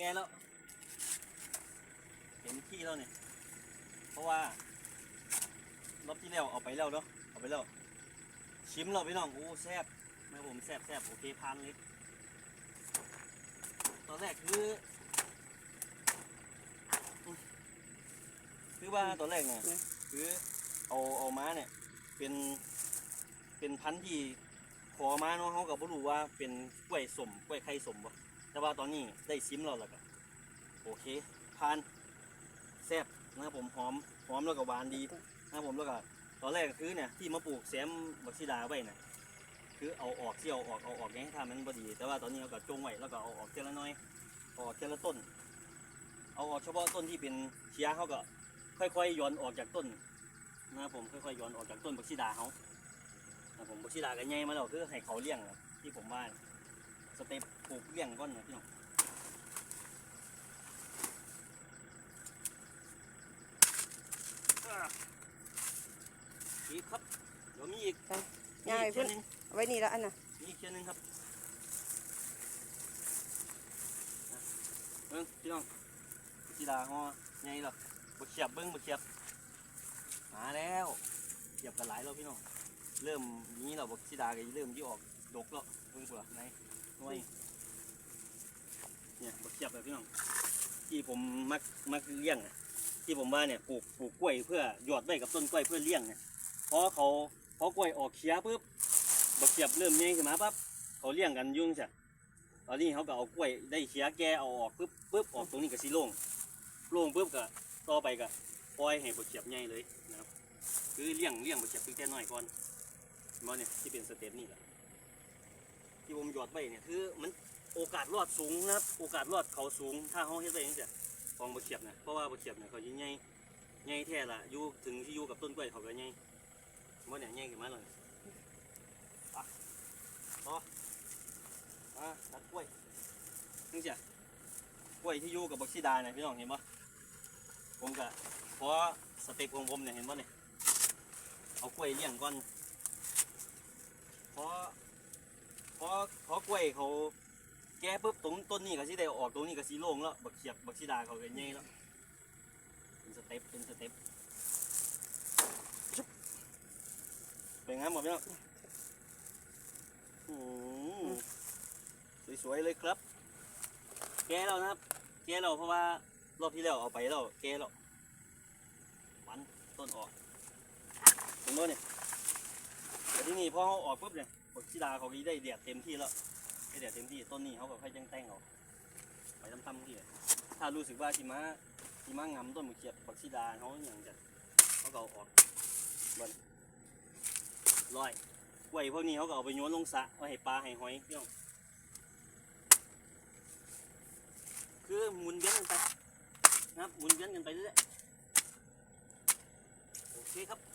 แกแล้ว เห็นขี้แล้วเนี่ย เพราะว่ารอบที่แล้วเอาไปแล้วเนาะ เอาไปแล้ว ชิมเราพี่น้องโอ้แซ่บนะผมแซ่บแซ่บโอเคพานเลย ตอนแรกคือคือว่าตอนแรกเนี่ยคือเอาเอาม้าเนี่ย เป็นเป็นพันธุ์ที่ขอมาเนาะเขากับรู้ว่าเป็นกล้วยสมกล้วยไข่สมบ่ แต่ว่าตอนนี้ได้ซิมแล้วก็โอเคพานแซ่บนะครับผมหอมหอมแล้วก็หวานดีนะครับผมแล้วก็ตอนแรกก็คือเนี่ยที่มาปลูกแซมบักซีดาไว้น่ะคือเอาออกที่ยวออกเอาออกไงถ้ามันบ่ดี แต่ว่าตอนนี้เราก็จงไว้แล้วก็เอาออกเทละน้อยออกเทีละต้น เอาออกเฉพาะต้นที่เป็นเชียเขาก็ค่อยๆย่อนออกจากต้นนะครับผมค่อยๆย้อนออกจากต้นบักชีดาเขานะผมบักชีดากันใหญ่มาแล้วคือให้เขาเลี้ยงที่ผมว่า สเต็ปปลูกเลี้ยงก่อนนะพี่น้องอ่าอีกครับ เดี๋ยวมีอีกย่ายมีอีกเพิ่เชือนกหนึงเอาไว้นี่แล้วอันน่ะมีอีกเชือกหนึงครับอะเบิ้งพี่น้องบักชีดาเขาใหญ่แล้วบักเขียบเบิ้งบักเขียบมาแล้วเขียบกันหลายแล้วพี่น้อง เริ่มนี้เราบอกชิดาก็เริ่มที่ออกดกแล้วเพิ่งเปล่าใน หน่วยเนี่ยบักเขียบเลยพี่น้องที่ผมมักมักเลี้ยงอะที่ผมว่าเนี่ยปลูกปลูกกล้วยเพื่อหยอดไว้กับต้นกล้วยเพื่อเลี้ยงเนี่ยพอเขาพอกล้วยออกเขียปุ๊บบักเขียบเริ่มใหญ่ขึ้นมาปั๊บเขาเลี้ยงกันยุ่งใช่ตอนนี้เขาก็เอากล้วยได้เขียแกเอาออกปุ๊บปุ๊บออกตรงนี้ก็สิโล่งโล่งปุ๊บก็ต่อไปก็ปล่อยให้บักเขียบใหญ่เลยนะครับคือเลี้ยงเลี้ยงบักเขียบตั้งแต่น้อยก่อนมาเนี่ยที่เป็นสเต็ปนี่แหละ ที่ผมหยอดไว้เนี่ยคือมันโอกาสรอดสูงนะครับ โอกาสรอดเขาสูง ถ้าเขาเฮ็ดไว้อย่างนี้ยฟองบะเขียบเนี่ยเพราะว่าบะเขียบเนี่ยเขายิ่งใหญ่ใหญ่แท้ละอยู่ถึงที่อยู่กับต้นกล้วยเขาก็ใหญ่มาเนี่ยใหญ่ขึ้นมาเลยอะต่ออะตัดกล้วยนี่จ้ะกล้วยที่อยู่กับบักซีดาเนี่ยพี่น้องเห็นปะผมก็เพราะสเต็ปของผมเนี่ยเห็นปะเนี่ยเอากล้วยเลี้ยงก่อนพอพอ พอกล้วยเขาแก้ปุ๊บตรงต้นนี้ก็สิได้ออกตรงนี้ก็สิโล่งแล้วบักเขียบบักชีดาเขาก็ใหญ่แล้วเป็นสเต็ปเป็นสเต็ปเป็นไงหมดพี่น้องอืมสวยๆเลยครับ แก้แล้วนะครับ แก้แล้วเพราะว่ารอบที่แล้วเอาไปแล้วแก้แล้วหวันต้นออกเห็นไหมเนี่ยแต่ที่นี่พอเขาออกปุ๊บเนี่ย บักชีดาเขาก็ได้แดดเต็มที่แล้วได้แดดเต็มที่ต้นนี้เขาก็ค่อยจังแต่งเอาไปทำๆที่เลยถ้ารู้สึกว่าที่มาที่มางำต้นมะเขียบบักชีดาเขาอย่างจะเขาก็เอาออกเบิ้ลอยกล้วยพวกนี้เขาก็เอาไปโยนลงสระไว้ให้ปลาให้หอยพี่น้องคือหมุนเวียนกันไปนะครับหมุนเวียนกันไปเรื่อยโอเคครับ